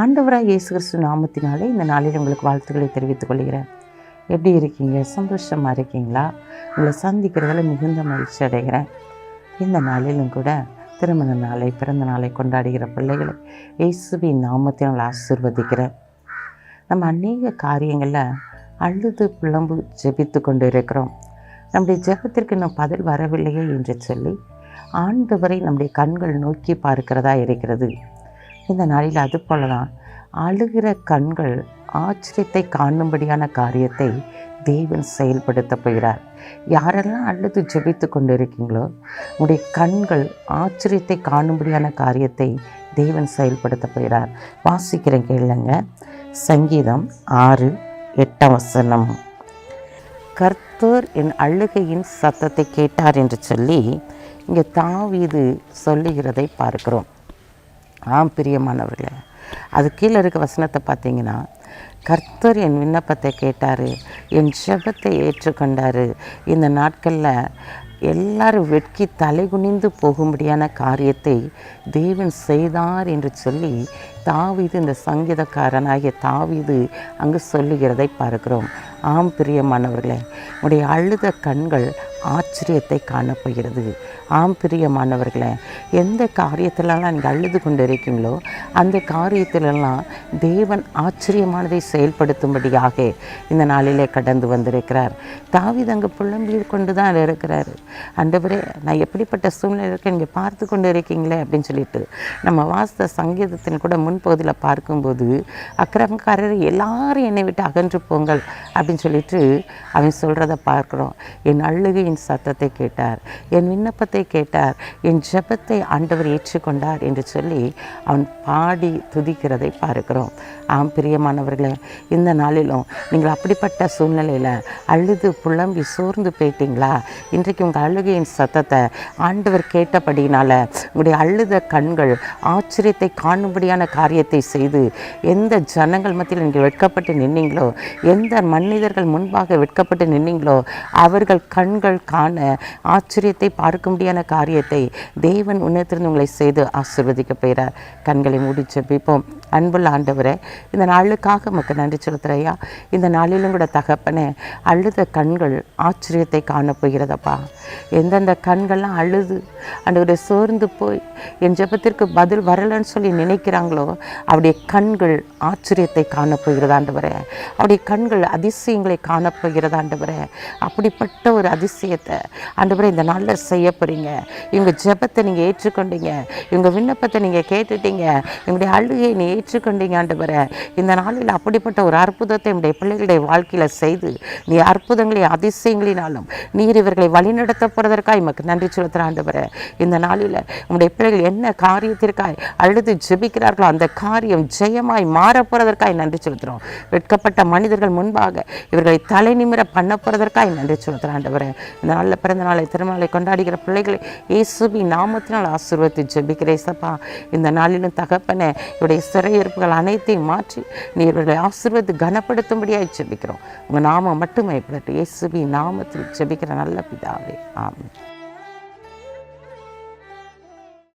ஆண்டவராக இயேசு கிறிஸ்து நாமத்தினாலே இந்த நாளில் உங்களுக்கு வாழ்த்துக்களை தெரிவித்துக் கொள்கிறேன். எப்படி இருக்கீங்க? சந்தோஷமாக இருக்கீங்களா? உங்களை சந்திக்கிறதுல மிகுந்த மகிழ்ச்சி அடைகிறேன். இந்த நாளிலும் கூட திருமண நாளை பிறந்த நாளை கொண்டாடுகிற பிள்ளைகளை இயேசுவின் நாமத்தினால் ஆசிர்வதிக்கிறேன். நம்ம அநேக காரியங்களில் அழுது புலம்பு ஜெபித்து கொண்டு இருக்கிறோம் நம்முடைய ஜெபத்திற்கு இன்னும் பதில் வரவில்லையே என்று சொல்லி ஆண்டவரை நம்முடைய கண்கள் நோக்கி பார்க்கிறதா இருக்கிறது. இந்த நாளில் அது போல தான் அழுகிற கண்கள் ஆச்சரியத்தை காணும்படியான காரியத்தை தேவன் செயல்படுத்த போகிறார். யாரெல்லாம் அழுது ஜெபித்து கொண்டு இருக்கீங்களோ உங்களுடைய கண்கள் ஆச்சரியத்தை காணும்படியான காரியத்தை தேவன் செயல்படுத்த போகிறார். வாசிக்கிறேன் கேளுங்க. சங்கீதம் ஆறு எட்டாம் வசனம். கர்த்தர் என் அழுகையின் சத்தத்தை கேட்டார் என்று சொல்லி இங்கே தாவீது சொல்லுகிறதை பார்க்கிறோம். ஆம் பிரியமானவர்களே. அது கீழே இருக்க வசனத்தை பார்த்தீங்கன்னா கர்த்தர் என் விண்ணப்பத்தை கேட்டார் என் ஜபத்தை ஏற்றுக்கொண்டார். இந்த நாட்களில் எல்லாரும் வெட்கி தலைகுனிந்து போகும்படியான காரியத்தை தேவன் செய்தார் என்று சொல்லி தாவிது இந்த சங்கீதக்காரனாகிய தாவிது அங்கு சொல்லுகிறதை பார்க்கிறோம். ஆம் பிரியமானவர்களே உடைய அழுத கண்கள் ஆச்சரியத்தை காணப்போகிறது ஆம் பிரியமானவர்களே எந்த காரியத்திலலாம் நீங்கள் அழுது கொண்டு இருக்கீங்களோ அந்த காரியத்திலெல்லாம் தேவன் ஆச்சரியமானதை செயல்படுத்தும்படியாக இந்த நாளிலே கடந்து வந்திருக்கிறார். தாவீது அங்கே புலம்பி கொண்டு தான் இருக்கிறார். அண்டவரே நான் எப்படிப்பட்ட சூழ்நிலை இருக்கேன் நீங்கள் பார்த்து கொண்டு இருக்கீங்களே அப்படின்னு சொல்லிட்டு நம்ம வாசித்த சங்கீதத்தின் கூட முன் முன்பகுதியில் பார்க்கும்போது அக்கிரமக்காரர் எல்லாரும் என்னை விட்டு அகன்று போங்கள் அப்படின்னு சொல்லிட்டு அவன் சொல்கிறத பார்க்குறோம். என் அழுகையின் சத்தத்தை கேட்டார். என் விண்ணப்பத்தை கேட்டார். என் ஜெபத்தை ஆண்டவர் ஏற்றுக்கொண்டார் என்று சொல்லி அவன் பாடி துதிக்கிறதை பார்க்கிறோம். ஆம் பிரியமானவர்களே இந்த நாளிலும் நீங்கள் அப்படிப்பட்ட சூழ்நிலையில் அழுது புலம்பி சோர்ந்து போயிட்டீங்களா? இன்றைக்கு உங்கள் அழுகையின் சத்தத்தை ஆண்டவர் கேட்டபடினால உங்களுடைய அழுத கண்கள் ஆச்சரியத்தை காணும்படியான காரியத்தை செய்து எந்த ஜனங்கள் மத்தியில் நீங்கள் வெட்கப்பட்டு நின்னீங்களோ எந்த மனிதர்கள் முன்பாக வெட்கப்பட்டு நின்னீங்களோ அவர்கள் கண்கள் காண ஆச்சரியத்தை முடியான காரியத்தை தேவன் உன்னத்திலிருந்து உங்களை செய்து ஆசிர்வதிக்க போகிறார். கண்களை மூடி ஜெபிப்போம். அன்புள்ள ஆண்டவரே இந்த நாளுக்காக நமக்கு நன்றி செலுத்துறையா இந்த நாளிலும் கூட தகப்பனே அழுத கண்கள் ஆச்சரியத்தை காண போகிறதப்பா எந்தெந்த கண்கள்லாம் அழுது ஆண்டவரை சோர்ந்து போய் என் ஜெபத்திற்கு பதில் வரலன்னு சொல்லி நினைக்கிறாங்களோ அவருடைய கண்கள் ஆச்சரியத்தை காணப்போகிறது ஆண்டவரே. அவருடைய கண்கள் அதிசயங்களை காணப்போகிறது ஆண்டவரே. அப்படிப்பட்ட ஒரு அதிசயத்தை ஆண்டவரே இந்த நாளில் செய்ய போகிறீங்க இவங்க ஜெபத்தை நீங்கள் ஏற்றுக்கொண்டீங்க. இவங்க விண்ணப்பத்தை நீங்கள் கேட்டுட்டீங்க. இவங்களுடைய அழுகையை நீ ஏற்றுக்கொண்டீங்க ஆண்டவரே. இந்த நாளில் அப்படிப்பட்ட ஒரு அற்புதத்தை என்னுடைய பிள்ளைகளுடைய வாழ்க்கையில் செய்து நீ அற்புதங்களை அதிசயங்களினாலும் நீர் இவர்களை வழிநடத்த போகிறதற்காக எமக்கு நன்றி செலுத்துகிற ஆண்டவரே. இந்த நாளில் உங்களுடைய பிள்ளைகள் என்ன காரியத்திற்காய் அழுது ஜெபிக்கிறார்களோ அந்த காரியம் ஜெயமாய் மாற போகிறதற்காய் நன்றி செலுத்துகிறோம் வெட்கப்பட்ட மனிதர்கள் முன்பாக இவர்களை தலை நிமிர பண்ண போகிறதற்காய் நன்றி செலுத்துகிற ஆண்டவரே. இந்த நாளில் பிறந்த நாளை திருமணங்களை கொண்டாடுகிற பிள்ளைகளை இயேசுபி நாமத்தினால் ஆசீர்வதித்து ஜெபிக்கிறேசப்பா இந்த நாளிலும் தகப்பனை இவருடைய சிறையிருப்புகள் அனைத்தையும் மாற்றி நீ இவர்களை ஆசிர்வதி கனப்படுத்தும்படியாக ஜெபிக்கிறோம் உங்கள் நாமம் மட்டுமே இப்படி இயேசுவி நாமத்தில் ஜெபிக்கிற நல்ல பிதாவே. ஆமாம்